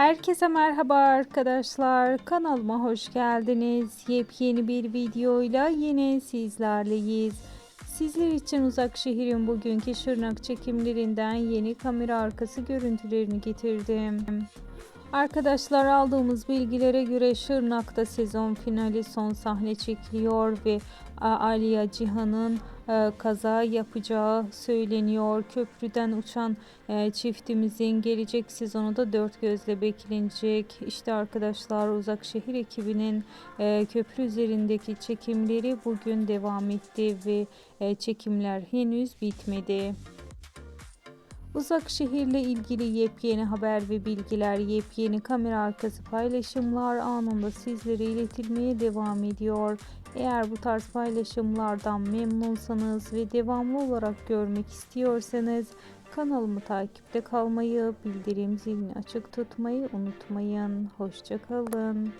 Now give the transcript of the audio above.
Herkese merhaba arkadaşlar. Kanalıma hoş geldiniz. Yepyeni bir videoyla yine sizlerleyiz. Sizler için Uzak Şehir'in bugünkü Şırnak çekimlerinden yeni kamera arkası görüntülerini getirdim. Arkadaşlar aldığımız bilgilere göre Şırnak'ta sezon finali son sahne çekiliyor ve a, Aliya Cihan'ın e, kaza yapacağı söyleniyor. Köprüden uçan e, çiftimizin gelecek sezonu da dört gözle beklenecek. İşte arkadaşlar Uzak Şehir ekibinin e, köprü üzerindeki çekimleri bugün devam etti ve e, çekimler henüz bitmedi. Uzak şehirle ilgili yepyeni haber ve bilgiler, yepyeni kamera arkası paylaşımlar anında sizlere iletilmeye devam ediyor. Eğer bu tarz paylaşımlardan memnunsanız ve devamlı olarak görmek istiyorsanız kanalımı takipte kalmayı, bildirim zilini açık tutmayı unutmayın. Hoşçakalın.